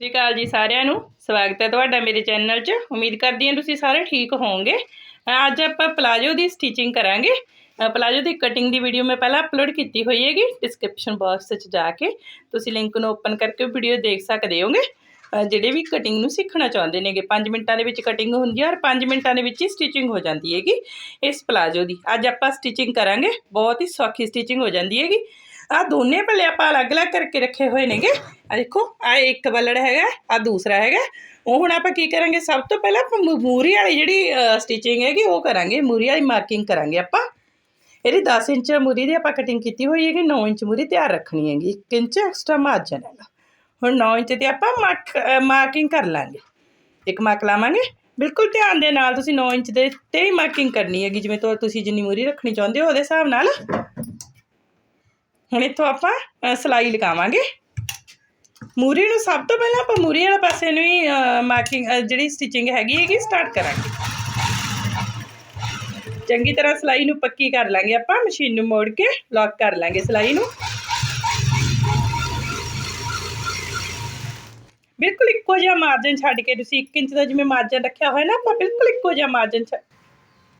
ਸਤਿ ਸ਼੍ਰੀ ਅਕਾਲ ਜੀ ਸਾਰਿਆਂ ਨੂੰ। ਸਵਾਗਤ ਹੈ ਤੁਹਾਡਾ ਮੇਰੇ ਚੈਨਲ 'ਚ। ਉਮੀਦ ਕਰਦੀ ਹਾਂ ਤੁਸੀਂ ਸਾਰੇ ਠੀਕ ਹੋਵੋਗੇ। ਅੱਜ ਆਪਾਂ ਪਲਾਜੋ ਦੀ ਸਟਿਚਿੰਗ ਕਰਾਂਗੇ। ਪਲਾਜੋ ਦੀ ਕਟਿੰਗ ਦੀ ਵੀਡੀਓ ਮੈਂ ਪਹਿਲਾਂ ਅਪਲੋਡ ਕੀਤੀ ਹੋਈ ਹੈਗੀ ਡਿਸਕ੍ਰਿਪਸ਼ਨ ਬਾਕਸ 'ਚ ਜਾ ਕੇ। ਤੁਸੀਂ ਲਿੰਕ ਨੂੰ ਓਪਨ ਕਰਕੇ ਵੀਡੀਓ ਦੇਖ ਸਕਦੇ ਹੋਗੇ ਜਿਹੜੇ ਵੀ ਕਟਿੰਗ ਨੂੰ ਸਿੱਖਣਾ ਚਾਹੁੰਦੇ ਨੇਗੇ 5 ਮਿੰਟਾਂ ਦੇ ਵਿੱਚ ਕਟਿੰਗ ਹੁੰਦੀ ਹੈ ਔਰ 5 ਮਿੰਟਾਂ ਦੇ ਵਿੱਚ ਹੀ ਸਟਿਚਿੰਗ ਹੋ ਜਾਂਦੀ ਹੈਗੀ ਇਸ ਪਲਾਜੋ ਦੀ। ਅੱਜ ਆਪਾਂ ਸਟਿਚਿੰਗ ਕਰਾਂਗੇ। ਬਹੁਤ ਹੀ ਸੌਖੀ ਸਟਿਚਿੰਗ ਹੋ ਜਾਂਦੀ ਹੈਗੀ। ਆ ਦੋਨੇ ਪੱਲੇ ਆਪਾਂ ਅਲੱਗ-ਅਲੱਗ ਕਰਕੇ ਰੱਖੇ ਹੋਏ ਨੇਗੇ। ਆ ਦੇਖੋ ਆ ਇੱਕ ਬੱਲੜ ਹੈਗਾ ਆ ਦੂਸਰਾ ਹੈਗਾ। ਉਹ ਹੁਣ ਆਪਾਂ ਕੀ ਕਰਾਂਗੇ? ਸਭ ਤੋਂ ਪਹਿਲਾਂ ਆਪਾਂ ਮੂ- ਮੂਰੀ ਵਾਲੀ ਜਿਹੜੀ ਸਟਿਚਿੰਗ ਹੈਗੀ, ਉਹ ਕਰਾਂਗੇ। ਮੂਰੀ ਵਾਲੀ ਮਾਰਕਿੰਗ ਕਰਾਂਗੇ ਆਪਾਂ। ਇਹਦੀ 10 ਇੰਚ ਮੂਰੀ ਦੀ ਆਪਾਂ ਕਟਿੰਗ ਕੀਤੀ ਹੋਈ ਹੈਗੀ 9 ਇੰਚ ਮੂਰੀ ਤਿਆਰ ਰੱਖਣੀ ਹੈਗੀ। 1 ਇੰਚ ਐਕਸਟਰਾ ਮਾਰਜਨ ਹੈਗਾ ਹੁਣ 9 ਇੰਚ ਤੇ ਆਪਾਂ ਮਾਰਕਿੰਗ ਕਰ ਲਾਂਗੇ। ਇੱਕ ਮਾਰਕ ਲਾਵਾਂਗੇ। ਬਿਲਕੁਲ ਧਿਆਨ ਦੇ ਨਾਲ ਤੁਸੀਂ 9 ਇੰਚ ਦੇ ਤੇ ਹੀ ਮਾਰਕਿੰਗ ਕਰਨੀ ਹੈਗੀ। ਜਿਵੇਂ ਤੁਸੀਂ ਜਿੰਨੀ ਮੂਰੀ ਰੱਖਣੀ ਚਾਹੁੰਦੇ ਹੋ, ਉਹਦੇ ਹਿਸਾਬ ਨਾਲ ਹੁਣ ਇੱਥੋਂ ਆਪਾਂ ਅ, ਸਿਲਾਈ ਲਗਾਵਾਂਗੇ ਮੂਰੀ ਨੂੰ ਸਭ ਤੋਂ ਪਹਿਲਾਂ ਆਪਾਂ ਮੂਰੀ ਵਾਲੇ ਪਾਸੇ ਨੂੰ ਹੀ ਮਾਰਕਿੰਗ ਜਿਹੜੀ ਸਟਿਚਿੰਗ ਹੈਗੀ ਹੈਗੀ ਸਟਾਰਟ ਕਰਾਂਗੇ ਚੰਗੀ ਤਰ੍ਹਾਂ ਸਿਲਾਈ ਨੂੰ ਪੱਕੀ ਕਰ ਲਾਂਗੇ ਆਪਾਂ ਮਸ਼ੀਨ ਨੂੰ ਮੋੜ ਕੇ ਲੌਕ ਕਰ ਲਾਂਗੇ ਸਿਲਾਈ ਨੂੰ ਬਿਲਕੁਲ ਇੱਕੋ ਜਿਹਾ ਮਾਰਜਨ ਛੱਡ ਕੇ ਤੁਸੀਂ 1 ਇੰਚ ਦਾ ਜਿਵੇਂ ਮਾਰਜਨ ਰੱਖਿਆ ਹੋਇਆ ਨਾ ਆਪਾਂ ਬਿਲਕੁਲ ਇੱਕੋ ਜਿਹਾ ਮਾਰਜਨ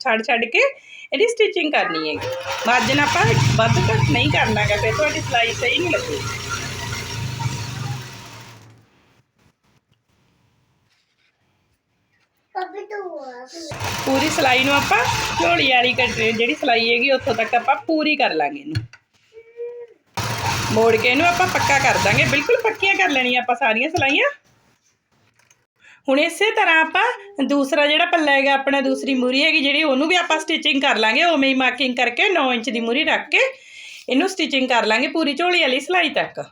ਛੱਡ ਛੱਡ ਕੇ ਇਹਦੀ ਸਟਿਚਿੰਗ ਕਰਨੀ ਹੈਗੀ। ਮਾਰਜਨ ਆਪਾਂ ਵੱਧ ਘੱਟ ਨਹੀਂ ਕਰਨਾਗਾ ਫਿਰ ਤੁਹਾਡੀ ਸਿਲਾਈ ਸਹੀ ਨਹੀਂ ਲੱਗੇਗੀ। ਪੂਰੀ ਸਿਲਾਈ ਨੂੰ ਆਪਾਂ ਝੋਲੀ ਵਾਲੀ ਜਿਹੜੀ ਸਿਲਾਈ ਹੈਗੀ ਉੱਥੋਂ ਤੱਕ ਆਪਾਂ ਪੂਰੀ ਕਰ ਲਾਂਗੇ ਇਹਨੂੰ। ਮੋੜ ਕੇ ਇਹਨੂੰ ਆਪਾਂ ਪੱਕਾ ਕਰ ਦਾਂਗੇ। ਬਿਲਕੁਲ ਪੱਕੀਆਂ ਕਰ ਲੈਣੀਆਂ ਆਪਾਂ ਸਾਰੀਆਂ ਸਿਲਾਈਆਂ। ਹੁਣ ਇਸੇ ਤਰ੍ਹਾਂ ਆਪਾਂ ਦੂਸਰਾ ਜਿਹੜਾ ਪੱਲਾ ਹੈਗਾ ਆਪਣਾ ਦੂਸਰੀ ਮੂਰੀ ਹੈਗੀ ਜਿਹੜੀ, ਉਹਨੂੰ ਵੀ ਆਪਾਂ ਸਟਿਚਿੰਗ ਕਰ ਲਾਂਗੇ। ਉਵੇਂ ਹੀ ਮਾਰਕਿੰਗ ਕਰਕੇ 9 ਇੰਚ ਦੀ ਮੂਰੀ ਰੱਖ ਕੇ ਇਹਨੂੰ ਸਟਿਚਿੰਗ ਕਰ ਲਾਂਗੇ ਪੂਰੀ ਝੋਲੀ ਵਾਲੀ ਸਿਲਾਈ ਤੱਕ।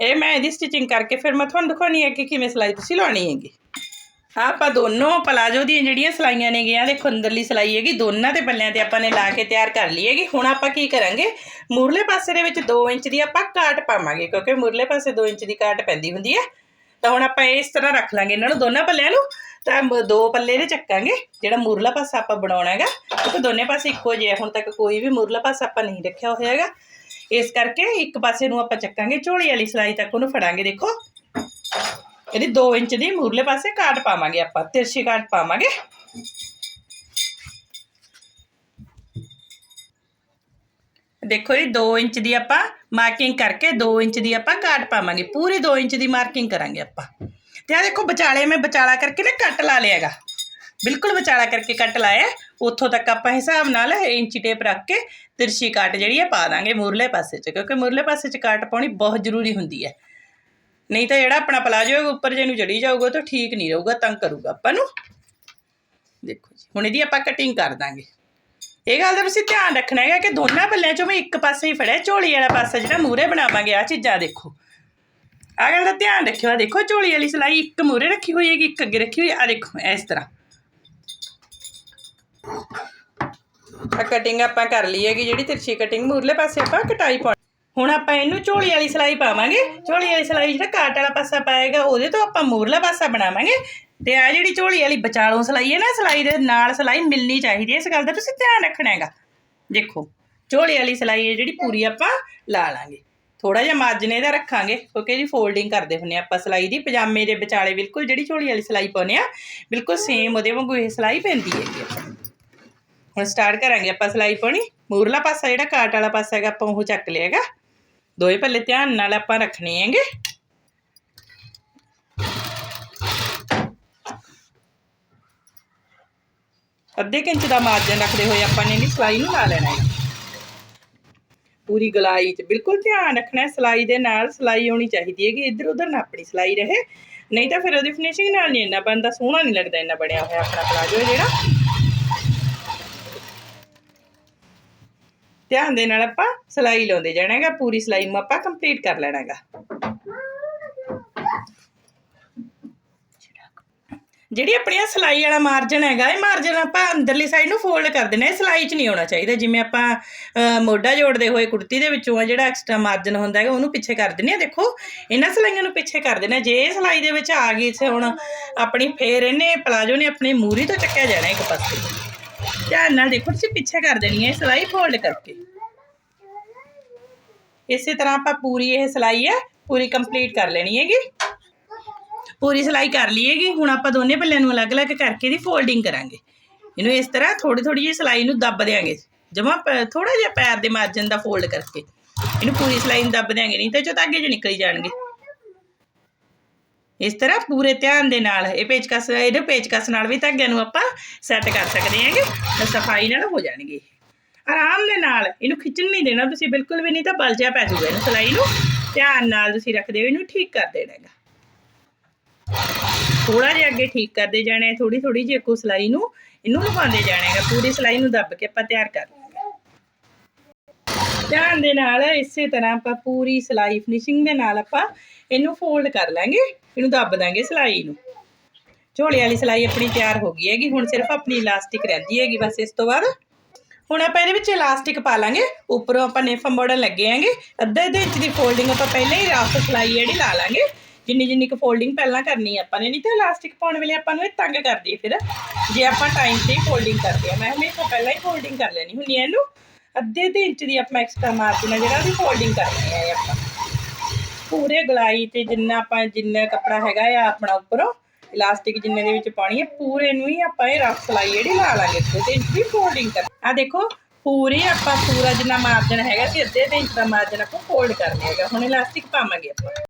ਇਹ ਮੈਂ ਇਹਦੀ ਸਟਿਚਿੰਗ ਕਰਕੇ ਫਿਰ ਮੈਂ ਤੁਹਾਨੂੰ ਦਿਖਾਉਣੀ ਹੈ ਕਿ ਕਿਵੇਂ ਸਿਲਾਈ ਤੁਸੀਂ ਲਾਉਣੀ ਹੈਗੀ। ਆਹ ਆਪਾਂ ਦੋਨੋਂ ਪਲਾਜੋ ਦੀਆਂ ਜਿਹੜੀਆਂ ਸਿਲਾਈਆਂ ਨੇਗੀਆਂ ਦੇਖੋ ਅੰਦਰਲੀ ਸਿਲਾਈ ਹੈਗੀ, ਦੋਨਾਂ ਦੇ ਪੱਲਿਆਂ ਤੇ ਆਪਾਂ ਨੇ ਲਾ ਕੇ ਤਿਆਰ ਕਰ ਲਈ ਹੈਗੀ। ਹੁਣ ਆਪਾਂ ਕੀ ਕਰਾਂਗੇ, ਮੂਰਲੇ ਪਾਸੇ ਦੇ ਵਿੱਚ 2 ਇੰਚ ਦੀ ਆਪਾਂ ਕਾਟ ਪਾਵਾਂਗੇ, ਕਿਉਂਕਿ ਮੂਰਲੇ ਪਾਸੇ 2 ਇੰਚ ਦੀ ਕਾਟ ਪੈਂਦੀ ਹੁੰਦੀ ਹੈ। ਤਾਂ ਹੁਣ ਆਪਾਂ ਇਸ ਤਰ੍ਹਾਂ ਰੱਖ ਲਾਂਗੇ। ਇਹਨਾਂ ਨੂੰ ਦੋਨਾਂ ਪੱਲਿਆਂ ਨੂੰ ਤਾਂ ਦੋ ਪੱਲੇ ਦੇ ਚੱਕਾਂਗੇ, ਜਿਹੜਾ ਮੂਰਲਾ ਪਾਸਾ ਆਪਾਂ ਬਣਾਉਣਾ ਹੈਗਾ। ਕਿਉਂਕਿ ਦੋਨੇ ਪਾਸੇ ਇੱਕੋ ਜਿਹੇ ਹੁਣ ਤੱਕ ਕੋਈ ਵੀ ਮੂਰਲਾ ਪਾਸਾ ਆਪਾਂ ਨਹੀਂ ਰੱਖਿਆ ਹੋਇਆ ਹੈਗਾ। ਇਸ ਕਰਕੇ ਇੱਕ ਪਾਸੇ ਨੂੰ ਆਪਾਂ ਚੱਕਾਂਗੇ, ਝੋਲੀ ਵਾਲੀ ਸਿਲਾਈ ਤੱਕ ਉਹਨੂੰ ਫੜਾਂਗੇ, ਦੇਖੋ। ਇਹਦੀ 2 ਇੰਚ ਦੀ ਮੂਰਲੇ ਪਾਸੇ ਕਾਟ ਪਾਵਾਂਗੇ ਆਪਾਂ, ਤਿਰਛੀ ਕਾਟ ਪਾਵਾਂਗੇ। ਦੇਖੋ ਇਹ 2 ਇੰਚ ਦੀ ਆਪਾਂ ਮਾਰਕਿੰਗ ਕਰਕੇ 2 ਇੰਚ ਦੀ ਆਪਾਂ ਕਾਟ ਪਾਵਾਂਗੇ, ਪੂਰੀ 2 ਇੰਚ ਦੀ ਮਾਰਕਿੰਗ ਕਰਾਂਗੇ ਆਪਾਂ। ਤੇ ਆ ਦੇਖੋ ਵਿਚਾਲੇ ਮੈਂ ਵਿਚਾਲਾ ਕਰਕੇ ਨਾ ਕੱਟ ਲਾ ਲਿਆਗਾ ਬਿਲਕੁਲ ਵਿਚਾਲਾ ਕਰਕੇ ਕੱਟ ਲਾਇਆ ਉੱਥੋਂ ਤੱਕ ਆਪਾਂ ਹਿਸਾਬ ਨਾਲ ਇੰਚੀ ਟੇਪ ਰੱਖ ਕੇ ਤਿਰਛੀ ਕਾਟ ਜਿਹੜੀ ਹੈ ਪਾ ਦਾਂਗੇ ਮੂਰਲੇ ਪਾਸੇ 'ਚ, ਕਿਉਂਕਿ ਮੂਰਲੇ ਪਾਸੇ 'ਚ ਕਾਟ ਪਾਉਣੀ ਬਹੁਤ ਜ਼ਰੂਰੀ ਹੁੰਦੀ ਹੈ। ਨਹੀਂ ਤਾਂ ਜਿਹੜਾ ਆਪਣਾ ਪਲਾਜੋ ਹੈ, ਉੱਪਰ ਜੇ ਨੂੰ ਜੜੀ ਜਾਊਗਾ ਤਾਂ ਠੀਕ ਨਹੀਂ ਰਹੂਗਾ, ਤੰਗ ਕਰੂਗਾ ਆਪਾਂ ਨੂੰ। ਦੇਖੋ ਜੀ, ਹੁਣ ਇਹਦੀ ਆਪਾਂ ਕਟਿੰਗ ਕਰ ਦਾਂਗੇ। ਇਹ ਗੱਲ ਦਾ ਤੁਸੀਂ ਧਿਆਨ ਰੱਖਣਾ ਹੈਗਾ ਕਿ ਦੋਨਾਂ ਪੱਲਿਆਂ ਚੋਂ ਮੈਂ ਇੱਕ ਪਾਸੇ ਹੀ ਫੜਿਆ ਝੋਲੀ ਵਾਲਾ ਪਾਸਾ ਜਿਹੜਾ ਮੂਰੇ ਬਣਾਵਾਂਗੇ ਆ ਚੀਜ਼ਾਂ ਦੇਖੋ। ਆ ਗੱਲ ਦਾ ਧਿਆਨ ਰੱਖਿਓ ਆ ਦੇਖੋ ਝੋਲੀ ਵਾਲੀ ਸਿਲਾਈ ਇੱਕ ਮੂਰੇ ਰੱਖੀ ਹੋਈ ਹੈਗੀ ਇੱਕ ਅੱਗੇ ਰੱਖੀ ਹੋਈ ਆ ਦੇਖੋ ਇਸ ਤਰ੍ਹਾਂ। ਆ ਕਟਿੰਗ ਆਪਾਂ ਕਰ ਲਈ ਹੈਗੀ ਜਿਹੜੀ ਤਿਰਛੀ ਕਟਿੰਗ ਮੂਰਲੇ ਪਾਸੇ ਆਪਾਂ ਕਟਾਈ ਪਾਉਣੀ ਹੁਣ ਆਪਾਂ ਇਹਨੂੰ ਝੋਲੀ ਵਾਲੀ ਸਿਲਾਈ ਪਾਵਾਂਗੇ ਝੋਲੀ ਵਾਲੀ ਸਿਲਾਈ ਜਿਹੜਾ ਕਾਟ ਵਾਲਾ ਪਾਸਾ ਪਾਏਗਾ ਉਹਦੇ ਤੋਂ ਆਪਾਂ ਮੂਰਲਾ ਪਾਸਾ ਬਣਾਵਾਂਗੇ ਤੇ ਆ ਜਿਹੜੀ ਝੋਲੀ ਵਾਲੀ ਵਿਚਾਲੋਂ ਸਿਲਾਈ ਹੈ ਨਾ, ਸਿਲਾਈ ਦੇ ਨਾਲ ਸਿਲਾਈ ਮਿਲਣੀ ਚਾਹੀਦੀ ਹੈ। ਇਸ ਗੱਲ ਦਾ ਤੁਸੀਂ ਧਿਆਨ ਰੱਖਣਾ ਹੈਗਾ। ਦੇਖੋ, ਝੋਲੀ ਵਾਲੀ ਸਿਲਾਈ ਹੈ ਜਿਹੜੀ ਪੂਰੀ ਆਪਾਂ ਲਾ ਲਾਂਗੇ। ਥੋੜਾ ਜਿਹਾ ਮਾਰਜਨ ਇਹਦਾ ਰੱਖਾਂਗੇ, ਕਿਉਂਕਿ ਜੀ ਫੋਲਡਿੰਗ ਕਰਦੇ ਹੁੰਨੇ ਆਪਾਂ ਸਿਲਾਈ ਦੀ। ਪਜਾਮੇ ਦੇ ਵਿਚਾਲੇ ਬਿਲਕੁਲ ਜਿਹੜੀ ਝੋਲੀ ਵਾਲੀ ਸਿਲਾਈ ਪਾਉਂਦੇ ਆ ਬਿਲਕੁਲ ਸੇਮ ਉਹਦੇ ਵਾਂਗੂ ਇਹ ਸਿਲਾਈ ਪੈਂਦੀ ਹੈਗੀ ਆਪਾਂ ਹੁਣ ਸਟਾਰਟ ਕਰਾਂਗੇ ਆਪਾਂ ਸਿਲਾਈ ਪਾਉਣੀ। ਮੂਰਲਾ ਪਾਸਾ ਜਿਹੜਾ ਕਾਟ ਵਾਲਾ ਪਾਸਾ ਹੈਗਾ, ਆਪਾਂ ਉਹ ਚੱਕ ਲਿਆ ਹੈਗਾ। ਦੋਏ ਪੱਲੇ ਧਿਆਨ ਨਾਲ ਆਪਾਂ ਰੱਖਣੇ ਹੈਗੇ। ਅੱਧੇ ਕੁ ਇੰਚ ਦਾ ਮਾਰਜਨ ਰੱਖਦੇ ਹੋਏ ਆਪਾਂ ਨੇ ਇਹਦੀ ਸਿਲਾਈ ਨੂੰ ਲਾ ਲੈਣਾ ਹੈ। ਪੂਰੀ ਗਲਾਈ 'ਚ ਬਿਲਕੁਲ ਧਿਆਨ ਰੱਖਣਾ ਹੈ, ਸਿਲਾਈ ਦੇ ਨਾਲ ਸਿਲਾਈ ਹੋਣੀ ਚਾਹੀਦੀ ਹੈ ਕਿ ਇੱਧਰ ਉੱਧਰ ਨਾ ਆਪਣੀ ਸਿਲਾਈ ਰਹੇ। ਨਹੀਂ ਤਾਂ ਫਿਰ ਉਹਦੀ ਫਿਨਿਸ਼ਿੰਗ ਨਾਲ ਨਹੀਂ ਇੰਨਾ ਬਣਦਾ, ਸੋਹਣਾ ਨਹੀਂ ਲੱਗਦਾ ਇੰਨਾ ਬਣਿਆ ਹੋਇਆ ਆਪਣਾ ਪਲਾਜੋ ਜਿਹੜਾ। ਧਿਆਨ ਦੇ ਨਾਲ ਆਪਾਂ ਸਿਲਾਈ ਲਾਉਂਦੇ ਜਾਣਾ ਹੈਗਾ, ਪੂਰੀ ਸਿਲਾਈ ਨੂੰ ਆਪਾਂ ਕੰਪਲੀਟ ਕਰ ਲੈਣਾ ਜਿਹੜੀ ਆਪਣੀ ਆਹ ਸਿਲਾਈ ਵਾਲਾ ਮਾਰਜਨ ਹੈਗਾ, ਇਹ ਮਾਰਜਨ ਆਪਾਂ ਅੰਦਰਲੀ ਸਾਈਡ ਨੂੰ ਫੋਲਡ ਕਰ ਦੇਣਾ ਇਹ ਸਿਲਾਈ 'ਚ ਨਹੀਂ ਆਉਣਾ ਚਾਹੀਦਾ। ਜਿਵੇਂ ਆਪਾਂ ਮੋਢਾ ਜੋੜਦੇ ਹੋਏ ਕੁੜਤੀ ਦੇ ਵਿੱਚੋਂ ਆ ਜਿਹੜਾ ਐਕਸਟਰਾ ਮਾਰਜਨ ਹੁੰਦਾ ਹੈਗਾ, ਉਹਨੂੰ ਪਿੱਛੇ ਕਰ ਦਿੰਦੇ ਆ ਦੇਖੋ, ਇਹਨਾਂ ਸਿਲਾਈਆਂ ਨੂੰ ਪਿੱਛੇ ਕਰ ਦੇਣਾ ਜੇ ਇਹ ਸਿਲਾਈ ਦੇ ਵਿੱਚ ਆ ਗਈ ਤੇ ਹੁਣ, ਆਪਣੀ ਫੇਰ ਇਹਨੇ ਪਲਾਜੋ ਨੇ ਆਪਣੀ ਮੂਰੀ ਤੋਂ ਚੱਕਿਆ ਜਾਣਾ ਇੱਕ ਪਾਸੇ। ਧਿਆਨ ਨਾਲ ਦੇਖੋ, ਤੁਸੀਂ ਪਿੱਛੇ ਕਰ ਦੇਣੀ ਹੈ ਇਹ ਸਿਲਾਈ ਫੋਲਡ ਕਰਕੇ। ਇਸੇ ਤਰ੍ਹਾਂ ਆਪਾਂ ਪੂਰੀ ਇਹ ਸਿਲਾਈ ਹੈ, ਪੂਰੀ ਕੰਪਲੀਟ ਕਰ ਲੈਣੀ ਹੈਗੀ। ਪੂਰੀ ਸਿਲਾਈ ਕਰ ਲਈਏਗੀ ਹੁਣ ਆਪਾਂ ਦੋਨੇ ਪੱਲਿਆਂ ਨੂੰ ਅਲੱਗ-ਅਲੱਗ ਕਰਕੇ ਇਹਦੀ ਫੋਲਡਿੰਗ ਕਰਾਂਗੇ। ਇਹਨੂੰ ਇਸ ਤਰ੍ਹਾਂ ਥੋੜੀ ਥੋੜੀ ਜਿਹੀ ਸਿਲਾਈ ਨੂੰ ਦੱਬ ਦੇਾਂਗੇ ਜਮਾ ਥੋੜਾ ਜਿਹਾ ਪੈਰ ਦੇ ਮਾਰਜਨ ਦਾ ਫੋਲਡ ਕਰਕੇ। ਇਹਨੂੰ ਪੂਰੀ ਸਿਲਾਈ ਨੂੰ ਦੱਬ ਦੇਾਂਗੇ ਨਹੀਂ ਤਾਂ ਚੋ ਧਾਗੇ 'ਚ ਨਿਕਲ ਜਾਣਗੇ। ਇਸ ਤਰ੍ਹਾਂ ਪੂਰੇ ਧਿਆਨ ਦੇ ਨਾਲ, ਇਹ ਪੇਚਕਸ, ਇਹਦੇ ਪੇਚਕਸ ਨਾਲ ਵੀ ਧਾਗਿਆਂ ਨੂੰ ਆਪਾਂ ਸੈੱਟ ਕਰ ਸਕਦੇ ਹਾਂਗੇ, ਤਾਂ ਸਫ਼ਾਈ ਨਾਲ ਹੋ ਜਾਣਗੇ ਆਰਾਮ ਦੇ ਨਾਲ, ਇਹਨੂੰ ਖਿੱਚਣ ਨਹੀਂ ਦੇਣਾ ਤੁਸੀਂ, ਬਿਲਕੁਲ ਵੀ ਨਹੀਂ ਤਾਂ ਬਲ ਜਿਹਾ ਪੈ ਜਾਊਗਾ ਇਹਨੂੰ ਸਿਲਾਈ ਨੂੰ। ਧਿਆਨ ਨਾਲ ਤੁਸੀਂ ਰੱਖਦੇ ਹੋ, ਇਹਨੂੰ ਠੀਕ ਕਰ ਦੇਣਾ ਹੈਗਾ। ਥੋੜਾ ਜਿਹਾ ਅੱਗੇ ਠੀਕ ਕਰਦੇ ਜਾਣਾ ਥੋੜੀ ਥੋੜੀ ਜਿਹੀ ਇੱਕੋ ਸਿਲਾਈ ਨੂੰ, ਇਹਨੂੰ ਲਗਾਉਂਦੇ ਜਾਣਾ ਹੈਗਾ, ਪੂਰੀ ਸਿਲਾਈ ਨੂੰ ਦੱਬ ਕੇ ਆਪਾਂ ਤਿਆਰ ਕਰ ਧਿਆਨ ਦੇ ਨਾਲ ਇਸੇ ਤਰ੍ਹਾਂ ਆਪਾਂ ਪੂਰੀ ਸਿਲਾਈ ਫਿਨਿਸ਼ਿੰਗ ਦੇ ਨਾਲ ਆਪਾਂ ਇਹਨੂੰ ਫੋਲਡ ਕਰ ਲਾਂਗੇ, ਇਹਨੂੰ ਦੱਬ ਦਾਂਗੇ ਸਿਲਾਈ ਨੂੰ। ਝੋਲੇ ਵਾਲੀ ਸਿਲਾਈ ਆਪਣੀ ਤਿਆਰ ਹੋ ਗਈ ਹੈਗੀ, ਹੁਣ ਸਿਰਫ ਆਪਣੀ ਇਲਾਸਟਿਕ ਰਹਿੰਦੀ ਹੈਗੀ ਬਸ ਇਸ ਤੋਂ ਬਾਅਦ। ਹੁਣ ਆਪਾਂ ਇਹਦੇ ਵਿੱਚ ਇਲਾਸਟਿਕ ਪਾ ਲਾਂਗੇ, ਉੱਪਰੋਂ ਆਪਾਂ ਨੇਫਾ ਮੋੜਨ ਲੱਗੇ ਆਂਗੇ ਅੱਧੇ ਅੱਧੇ ਇੰਚ ਦੀ ਫੋਲਡਿੰਗ ਆਪਾਂ ਪਹਿਲਾਂ ਹੀ ਰਫ ਸਿਲਾਈ ਜਿਹੜੀ ਲਾ ਲਾਂਗੇ। ਜਿੰਨੀ ਜਿੰਨੀ ਕੁ ਫੋਲਡਿੰਗ ਪਹਿਲਾਂ ਕਰਨੀ ਹੈ ਆਪਾਂ ਨੇ, ਨਹੀਂ ਤਾਂ ਇਲਾਸਟਿਕ ਪਾਉਣ ਵੇਲੇ ਆਪਾਂ ਨੂੰ ਇਹ ਤੰਗ ਕਰਦੀ ਫਿਰ। ਜੇ ਆਪਾਂ ਟਾਈਮ ਤੇ ਫੋਲਡਿੰਗ ਕਰਦੇ ਆ, ਮੈਂ ਹਮੇਸ਼ਾ ਪਹਿਲਾਂ ਹੀ ਫੋਲਡਿੰਗ ਕਰ ਲੈਣੀ ਹੁੰਦੀ ਹੈ ਇਹਨੂੰ। ਅੱਧੇ ਅੱਧੇ ਇੰਚ ਦੀ ਆਪਾਂ ਐਕਸਟਰਾ ਮਾਰਜਨ ਹੈ ਜਿਹੜਾ, ਉਹਦੀ ਫੋਲਡਿੰਗ ਕਰਨੀ ਹੈ ਆਪਾਂ। ਪੂਰੇ ਗਲਾਈ ਤੇ ਜਿੰਨਾ ਆਪਾਂ, ਜਿੰਨਾ ਕੱਪੜਾ ਹੈਗਾ ਆ ਆਪਣਾ ਉੱਪਰੋਂ ਇਲਾਸਟਿਕ ਜਿੰਨੇ ਦੇ ਵਿੱਚ ਪਾਣੀ ਹੈ ਪੂਰੇ ਨੂੰ ਹੀ ਆਪਾਂ ਇਹ ਰਫ ਸਲਾਈ ਜਿਹੜੀ ਲਾ ਲਾਂਗੇ ਤੇ ਇੰਚ ਦੀ ਫੋਲਡਿੰਗ ਕਰ ਆ ਦੇਖੋ, ਪੂਰੇ ਆਪਾਂ ਪੂਰਾ ਜਿੰਨਾ ਮਾਰਜਨ ਹੈਗਾ ਸੀ ਅੱਧੇ ਤੇ ਇੰਚ ਦਾ ਮਾਰਜਨ ਆਪਾਂ ਫੋਲਡ ਕਰਨਾ ਹੈਗਾ। ਹੁਣ ਇਲਾਸਟਿਕ ਪਾਵਾਂਗੇ ਆਪਾਂ।